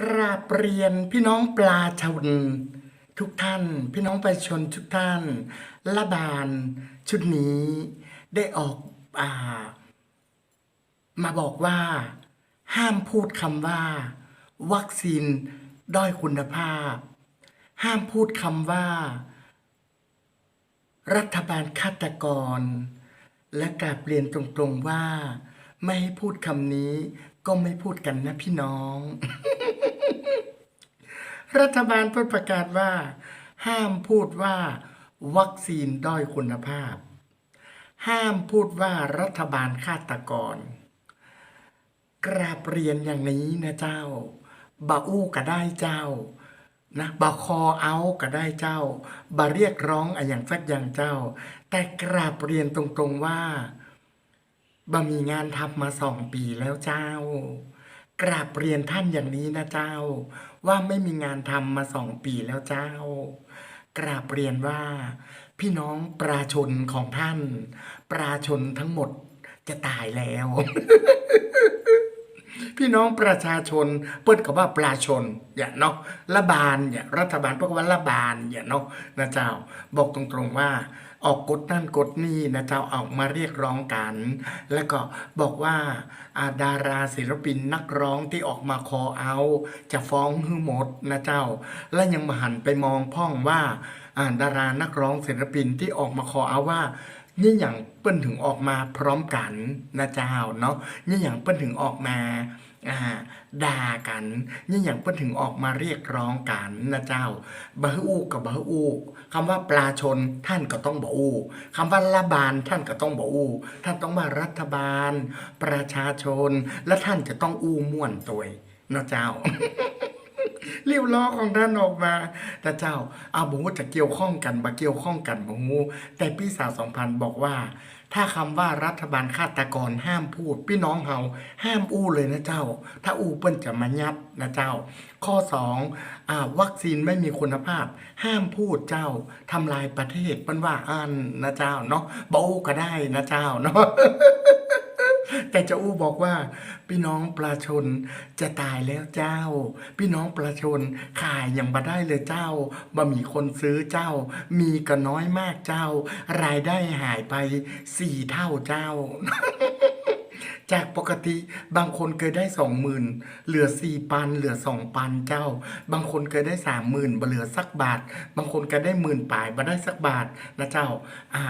กราบเรียนพี่น้องปลาชนทุกท่าน พี่น้องประชาชนทุกท่านละบานชุดนี้ได้ออกอามาบอกว่า ห้ามพูดคำว่า วัคซีนด้อยคุณภาพ ห้ามพูดคำว่า รัฐบาลฆาตกร และกราบเรียนตรงๆว่า ไม่ให้พูดคำนี้ก็ไม่พูดกันนะพี่น้อง รัฐบาลเพิ่งประกาศว่า ห้ามพูดว่า วัคซีนด้อยคุณภาพ ห้ามพูดว่ารัฐบาลฆาตกร กราบเรียนอย่างนี้นะเจ้าบาอู้ก็ได้เจ้านะบาคอเอาก็ได้เจ้าบาเรียกร้องอะอย่างสักอย่างเจ้า แต่กราบเรียนตรงๆว่าบามีงานทำมาสองปีแล้วเจ้า กราบเรียนท่านอย่างนี้นะเจ้า ว่าไม่มีงานทำมาสองปีแล้วเจ้า กราบเรียนว่า พี่น้องประชาชนของท่าน ประชาชนทั้งหมดจะตายแล้ว พี่น้องประชาชน เปิ้นกับว่าประชาชนอย่าเนาะรัฐบาลอย่ารัฐบาลเปิ้นกับว่ารัฐบาลอย่าเนาะนะเจ้าบอกตรงๆว่าออกกฎนั่นกฎนี่นะเจ้าออกมาเรียกร้องกัน แล้วก็บอกว่าอาดาราศิลปินนักร้องที่ออกมาคอเอา จะฟ้องให้หมดนะเจ้า และยังมาหันไปมองพ่องว่าอาดารานักร้องศิลปินที่ออกมาคอเอาว่า นี่อย่างเปิ้นถึงออกมาพร้อมกันนะเจ้าเนาะนี่อย่างเปิ้นถึงออกมาอ่าด่ากันนี่อย่างเปิ้นถึงออกมาเรียกร้องกันนะเจ้าบะฮู้อู้กับบะฮู้อู้คำว่าปลาชนท่านก็ต้องบออู้คำว่ารัฐบาลท่านก็ต้องบออู้ท่านต้องว่ารัฐบาล ประชาชน และท่านจะต้องอู้ม่วนตัวเองนะเจ้า เรียวล้อของท่านออกมาแต่เจ้าเอาบอกว่าจะเกี่ยวข้องกันบ่เกี่ยวข้องกันบ่งูแต่พี่สาวสองพันบอกว่า ถ้าคำว่ารัฐบาลฆาตกรห้ามพูด พี่น้องเฮาห้ามอู้เลยนะเจ้า ถ้าอู้เปิ้นจะมายับนะเจ้า ข้อสองอ่าวัคซีนไม่มีคุณภาพ ห้ามพูดเจ้าทำลายประเทศเปิ้นว่าอันนะเจ้าเนาะบ่อู้ก็ได้นะเจ้าเนาะ แต่เจ้าอู้บอกว่า พี่น้องประชาชนจะตายแล้วเจ้า พี่น้องประชาชนขายอย่างบ่ได้เลยเจ้าบ่มีคนซื้อเจ้า มีก็น้อยมากเจ้า รายได้หายไปสี่เท่าเจ้าจากปกติบางคนเคยได้สองหมื่นเหลือสี่ปันเหลือสองปันเจ้า บางคนเคยได้สามหมื่นเหลือสักบาท บางคนก็ได้หมื่นปลายบ่ได้สักบาทนะเจ้าอ่า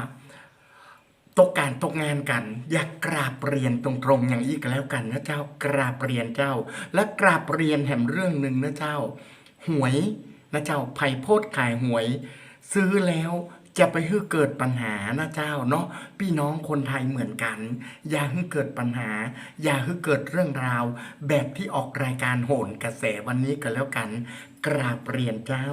ตกการตกงานกัน อยากกราบเรียนตรงๆอย่างอีกแล้วกันนะเจ้ากราบเรียนเจ้า และกราบเรียนแห่มเรื่องหนึ่งนะเจ้า หวยนะเจ้าไผ่โพดขายหวย ซื้อแล้วจะไปให้เกิดปัญหานะเจ้าเนาะพี่น้องคนไทยเหมือนกัน อย่าให้เกิดปัญหา อย่าให้เกิดเรื่องราว แบบที่ออกรายการโหนกระแสวันนี้ก็แล้วกัน กราบเรียนเจ้า